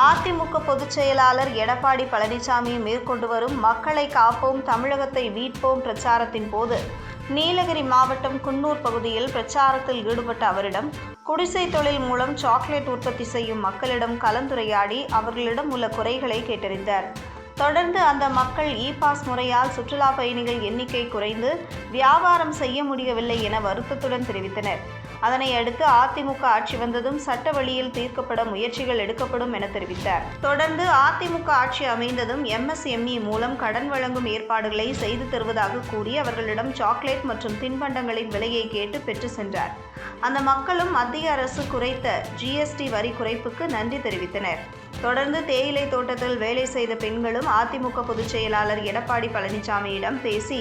அதிமுக பொதுச் செயலாளர் எடப்பாடி பழனிசாமி மேற்கொண்டு வரும் மக்களை காப்போம் தமிழகத்தை மீட்போம் பிரச்சாரத்தின் போது நீலகிரி மாவட்டம் குன்னூர் பகுதியில் பிரச்சாரத்தில் ஈடுபட்ட அவரிடம் குடிசை தொழில் மூலம் சாக்லேட் உற்பத்தி செய்யும் மக்களிடம் கலந்துரையாடி அவர்களிடம் உள்ள குறைகளை கேட்டறிந்தார். தொடர்ந்து அந்த மக்கள் இ பாஸ் முறையால் சுற்றுலா பயணிகள் எண்ணிக்கை குறைந்து வியாபாரம் செய்ய முடியவில்லை என வருத்தத்துடன் தெரிவித்தனர். அதனை அடுத்து அதிமுக ஆட்சி வந்ததும் சட்ட வழியில் தீர்க்கப்பட முயற்சிகள் எடுக்கப்படும் என தெரிவித்தார். தொடர்ந்து அதிமுக ஆட்சி அமைந்ததும் எம்எஸ்எம்இ மூலம் கடன் வழங்கும் ஏற்பாடுகளை செய்து தருவதாக கூறி அவர்களிடம் சாக்லேட் மற்றும் தின்பண்டங்களின் விலையை கேட்டு பெற்று சென்றார். அந்த மக்களும் மத்திய அரசு குறைத்த ஜிஎஸ்டி வரி குறைப்புக்கு நன்றி தெரிவித்தனர். தொடர்ந்து தேயிலை தோட்டத்தில் வேலை செய்த பெண்களும் அதிமுக பொதுச் செயலாளர் எடப்பாடி பழனிசாமியிடம் பேசி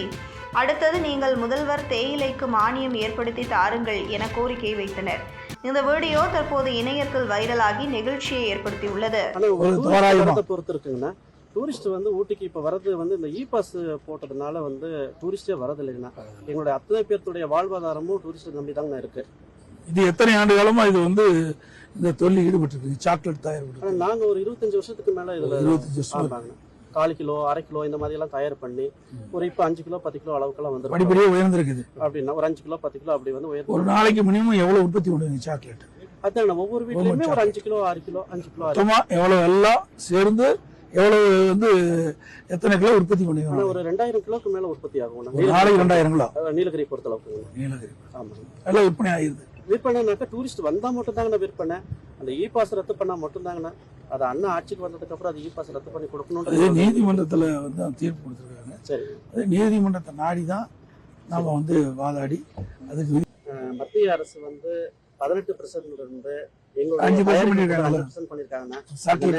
அடுத்தது நீங்கள் முதல்வர் தேயிலைக்கு மானியம் ஏற்படுத்தி தாருங்கள் என கோரிக்கை வைத்தனர். இந்த வீடியோ தற்போது இணையத்தில் வைரலாகி நெகிழ்ச்சியை ஏற்படுத்தியுள்ளது. பொறுத்து இருக்குங்கண்ணா. டூரிஸ்ட் வந்து ஊட்டிக்கு இப்ப வரது வந்து இந்த இ பாஸ் போட்டதுனால வந்து டூரிஸ்டே வரது இல்லைங்கண்ணா எங்களுடைய அத்தனை பேர்த்துடைய வாழ்வாதாரமும் டூரிஸ்ட் நம்பி தாங்கண்ணா இருக்கு. இது எத்தனை ஆண்டு காலமா இது வந்து இந்த தொழில் ஈடுபட்டு இருக்கு? சாக்லேட் தயார் ஆனா பண்றது. நாங்க ஒரு இருபத்தஞ்சு வருஷத்துக்கு மேல இதுல இருபத்தஞ்சு வருஷம். கால் கிலோ அரை கிலோ இந்த மாதிரி எல்லாம் தயார் பண்ணி ஒரு இப்ப அஞ்சு கிலோ பத்து கிலோ அளவுக்குலாம் வந்துருக்கு படிப்படியா உயர்ந்திருக்குது. அப்படின்னா ஒரு அஞ்சு கிலோ பத்து கிலோ அப்படி வந்து ஒரு உயர்ந்து நாளைக்கு மினிமம் எவ்வளவு உற்பத்தி பண்ணுவீங்க சாக்லேட் அதாங்கண்ணா ஒவ்வொரு வீட்லயுமே ஒரு அஞ்சு கிலோ ஆறு கிலோ அஞ்சு கிலோ எவ்வளவு எல்லாம் சேர்ந்து எவ்வளவு வந்து எத்தனை கிலோ உற்பத்தி பண்ணுவீங்க ஒரு ரெண்டாயிரம் கிலோக்கு மேல உற்பத்தி ஆகும். நாளைக்கு ரெண்டாயிரம் கிலோ? நீலகிரி பொறுத்த அளவுக்கு நீலகிரி. ஆமாங்க எல்லாம் விற்பனை ஆயிருது. விற்பனைனாக்கா டூரிஸ்ட் வந்தா மட்டும் தாங்கண்ணா விற்பனை. அந்த இ பாஸ் ரத்து பண்ணா மட்டும் தாங்கண்ணா அது அண்ணா ஆட்சிக்கு வந்ததுக்கு அப்புறம் அது இ பாஸ் ரத்து பண்ணி கொடுக்கணும் நீதிமன்றத்துல வந்து தீர்ப்பு கொடுத்துருக்காங்க. சரி. அது நீதிமன்றத்தை நாடி தான் நாம வந்து வாதாடி அதுக்கு மத்திய அரசு வந்து பதினெட்டு பெர்சன்ட்ல இருந்து அஞ்சு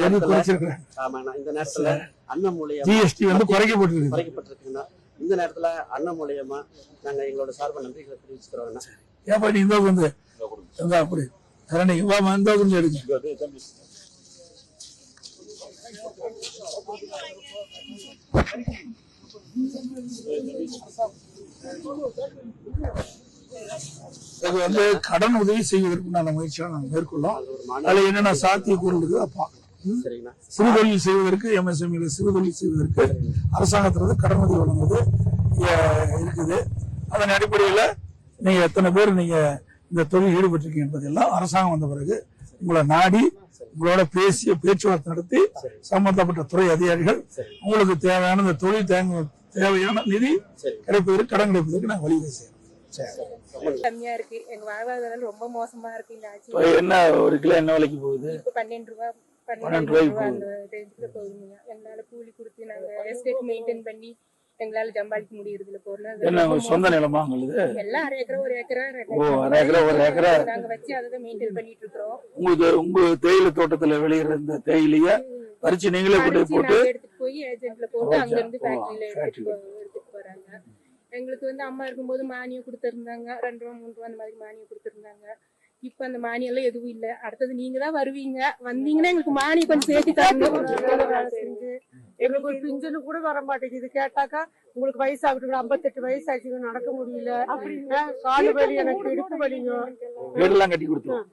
வந்து குறைச்சிருக்காங்க. ஆமாண்ணா. இந்த நேரத்துல அண்ணன் மூலியமா ஜிஎஸ்டி வந்து குறைக்கப்பட்டிருக்கு. குறைக்கப்பட்டிருக்குங்கண்ணா இந்த நேரத்துல அண்ணன் மூலியமா நாங்க எங்களோட சார்பு நன்றிகளை தெரிவிச்சுக்கிறோங்கண்ணா ஏப்பா நீ இந்த வந்து அப்படி சரணி வாமா இந்த கொஞ்சம் எடுங்க. வந்து கடன் உதவி செய்வதற்குண்டான முயற்சியை நாங்கள் மேற்கொள்ளோம் அதுல என்னென்ன பார்க்கலாம் ம்? சரிங்கண்ணா. சிறு தொழில் செய்வதற்கு எம்எஸ்எம்இல சிறு தொழில் செய்வதற்கு அரசாங்கத்திலிருந்து கடன் உதவி வழங்குவது இருக்குது. அதன் அடிப்படையில் நீங்க எத்தனை பேர் நீங்க இந்த தொழில் ஈடுபட்டிருக்கீங்க என்பதெல்லாம் அரசாங்கம் வந்த பிறகு உங்களை நாடி உங்களோட பேசிய பேச்சுவார்த்தை நடத்தி சம்பந்தப்பட்ட துறை அதிகாரிகள் உங்களுக்கு தேவையான இந்த தொழில் தேங்க தேவையான நிதி கிடைப்பதற்கு கடன் கிடைப்பதற்கு நாங்கள் வழிவகை செய்யறோம். கம்மியா இருக்கு. எங்க வாழ்வாதாரம் ரொம்ப மோசமா இருக்கு இந்த ஆட்சி. இப்போ என்ன ஒரு கிலோ என்ன விலைக்கு போகுது? இப்ப பன்னெண்டு ரூபா பன்னெண்டு பன்னெண்டு ரூபாய்க்கு ரூபா அந்த ரேஞ்சுல போகுதுங்க. எங்களால கூலி கொடுத்து நாங்க எஸ்டேட் மெயின்டைன் பண்ணி எங்களால சம்பாதிக்க முடியறது இல்ல பொருள் என்ன உங்க சொந்த நிலமா எல்லாம் அரை ஏக்கரா ஒரு ஏக்கரா ஓ, அரை ஏக்கரா, ஒரு ஏக்கரா. நாங்க வச்சு அதை மெயின்டைன் பண்ணிட்டு இருக்கிறோம். உங்களுக்கு உங்க தேயிலை தோட்டத்துல விளையிற இந்த தேயிலைய பறிச்சு நீங்களே போட்டு எடுத்துட்டு போய் ஏஜென்ட்ல போட்டு அங்க இருந்து ஃபேக்டரியில எடுத்துட்டு போறாங்க. எங்களுக்கு வந்து அம்மா இருக்கும்போது மானியம் கொடுத்துருந்தாங்க. ரெண்டு ரூபா மூணு ரூபா அந்த மாதிரி மானியம் கொடுத்துருந்தாங்க. இப்ப அந்த மானியம் எல்லாம் எதுவும் இல்ல. அடுத்தது நீங்க தான் வருவீங்க. வந்தீங்கன்னா எங்களுக்கு மானியம் கொஞ்சம் சேர்த்து தரணும். வேலை செஞ்சு எங்களுக்கு ஒரு பிஞ்சனு கூட வர மாட்டேங்குது. கேட்டாக்கா உங்களுக்கு வயசாகட்டும் ஐம்பத்தெட்டு வயசாச்சு நடக்க முடியல. அப்படின்னா காலு வலி எனக்கு இடுப்பு வலிங்க. வீடெல்லாம் கட்டி கொடுத்தோம்